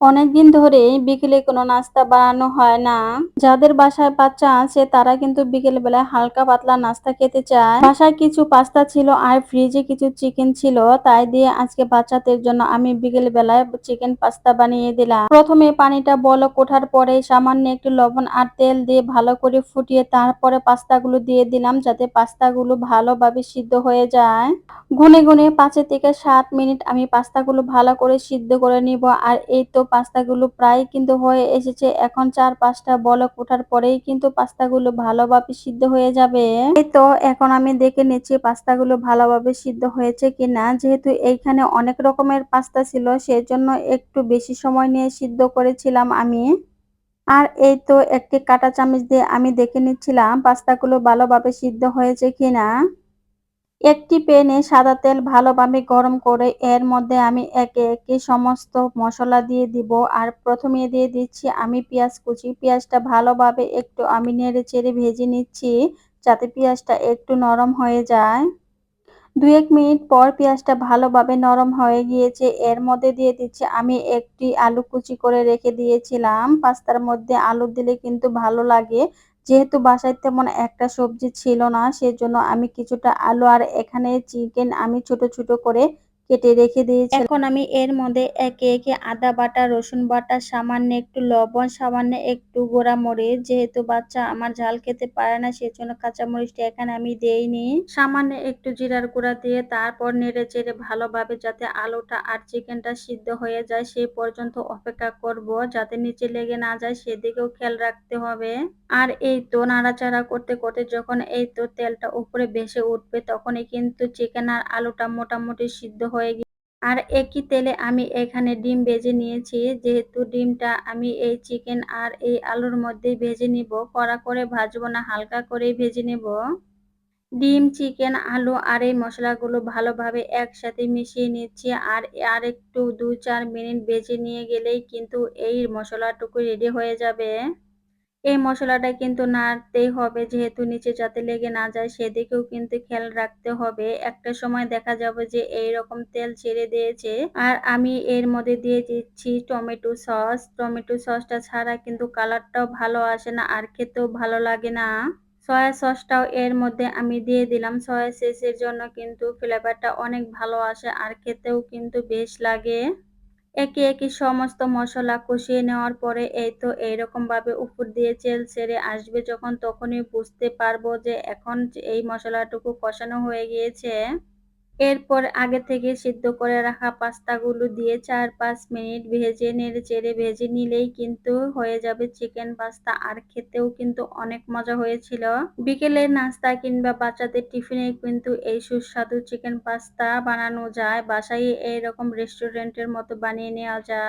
অনেকদিন ধরেই বিকেলে কোনো নাস্তা বানানো হয় না। যাদের বাসায় বাচ্চা আছে, তারা কিন্তু বিকেল বেলায় হালকা পাতলা নাস্তা খেতে চায়। বাসায় কিছু পাস্তা ছিল আর ফ্রিজে কিছু চিকেন ছিল, তাই দিয়ে আজকে বাচ্চাদের জন্য আমি বিকেল বেলায় চিকেন পাস্তা বানিয়ে দিলাম। প্রথমে পানিটা বলক ওঠার পরে সামান্য একটু লবণ আর তেল দিয়ে ভালো করে ফুটিয়ে তারপরে পাস্তাগুলো দিয়ে দিলাম, যাতে পাস্তাগুলো ভালোভাবে সিদ্ধ হয়ে যায়। গুনে গুনে পাঁচের থেকে সাত মিনিট আমি পাস্তাগুলো ভালো করে সিদ্ধ করে নিব, আর এই তো পাস্তাগুলো প্রায় কিন্তু হয়ে এসেছে। এখন চার পাঁচটা বলক ওঠার পরেই কিন্তু পাস্তাগুলো ভালোভাবে সিদ্ধ হয়ে যাবে। তো, এখন আমি দেখে নিচ্ছি পাস্তাগুলো ভালোভাবে সিদ্ধ হয়েছে কিনা। যেহেতু এইখানে অনেক রকমের পাস্তা ছিল সেই জন্য একটু বেশি সময় নিয়ে সিদ্ধ করেছিলাম আমি। আর এই তো, একটি কাঁটা চামচ দিয়ে আমি দেখে নিচ্ছিলাম পাস্তাগুলো ভালোভাবে সিদ্ধ হয়েছে কিনা। একটি প্যানে সাদা তেল ভালোভাবে গরম করে এর মধ্যে আমি একে একে সমস্ত মশলা দিয়ে দিব। আর প্রথমে দিয়ে দিচ্ছি আমি পেঁয়াজ কুচি। পেঁয়াজটা ভালোভাবে একটু আমি নেড়ে চেড়ে ভেজে নিচ্ছি যাতে পেঁয়াজটা একটু নরম হয়ে যায়। দু এক মিনিট পর পেঁয়াজটা ভালোভাবে নরম হয়ে গিয়েছে। এর মধ্যে দিয়ে দিচ্ছি আমি একটি আলু কুচি করে রেখে দিয়েছিলাম। পাস্তার মধ্যে আলু দিলে কিন্তু ভালো লাগে। যেহেতু বাসায় তেমন একটা সবজি ছিল না, সেজন্য আমি কিছুটা আলু আর এখানে চিকেন আমি ছোট ছোট করে কেটে রেখে দিয়েছি এখন আমি এর মধ্যে একে একে আদা বাটা, রসুন বাটা, সামান্য একটু লবণ, সামান্য একটু গোড়া মরিচ যেহেতু বাচ্চা আমার ঝাল খেতে পারে না, সেজন্য কাঁচা মরিচটা এখানে আমি দেইনি। সামান্য একটু জিরার গুঁড়া দিয়ে তারপর নেড়ে চেড়ে ভালোভাবে যাতে আলুটা আর চিকেনটা সিদ্ধ হয়ে যায় সেই পর্যন্ত অপেক্ষা করব, যাতে নিচে লেগে না যায়, সেদিকেও খেয়াল রাখতে হবে। আর এই তো নাড়াচাড়া করতে করতে যখন এই তো তেলটা উপরে ভেসে উঠবে, তখনই কিন্তু চিকেন আর আলুটা মোটামুটি সিদ্ধ হয়ে গিয়ে আর একই তেলে আমি এখানে ডিম ভেজে নিয়েছি। যেহেতু ডিমটা আমি এই চিকেন আর এই আলুর মধ্যেই ভেজে নিব, কড়া করে ভাজবো না, হালকা করেই ভেজে নেব। ডিম, চিকেন, আলু আর এই মশলাগুলো ভালোভাবে একসাথে মিশিয়ে নিচ্ছি আর আর একটু দু চার মিনিট ভেজে নিয়ে গেলেই কিন্তু এই মশলাটুকু রেডি হয়ে যাবে। এই মশলাটা কিন্তু নাড়তেই হবে। যেহেতু নিচে যাতে লেগে না যায়, সেদিকেও কিন্তু খেয়াল রাখতে হবে। একটা সময় দেখা যাবে যে এই রকম তেল ছেড়ে দিয়েছে। আর আমি এর মধ্যে দিয়ে দিচ্ছি টমেটো সস। টমেটো সসটা ছাড়া কিন্তু কালারটাও ভালো আসে না আর খেতেও ভালো লাগে না। সয়া সসটাও এর মধ্যে আমি দিয়ে দিলাম। সয়া সসের জন্য কিন্তু ফ্লেভারটা অনেক ভালো আসে আর খেতেও কিন্তু বেশ লাগে। একে একে সমস্ত মশলা কষিয়ে নেওয়ার পরে এই তো এইরকম ভাবে উপর দিয়ে চেল ছেড়ে আসবে যখন তখনই বুঝতে পারব যে এখন এই মশলাটুকু কষানো হয়ে গিয়েছে। এরপর আগে থেকে সিদ্ধ করে রাখা পাস্তাগুলো দিয়ে চার পাঁচ মিনিট ভেজে নেড়ে চেড়ে ভেজে নিলেই কিন্তু হয়ে যাবে চিকেন পাস্তা। আর খেতেও কিন্তু অনেক মজা হয়েছিল। বিকেলে নাস্তা কিংবা বাচ্চাদের টিফিনে কিন্তু এই সুস্বাদু চিকেন পাস্তা বানানো যায়। বাসায় এইরকম রেস্টুরেন্টের মতো বানিয়ে নেওয়া যায়।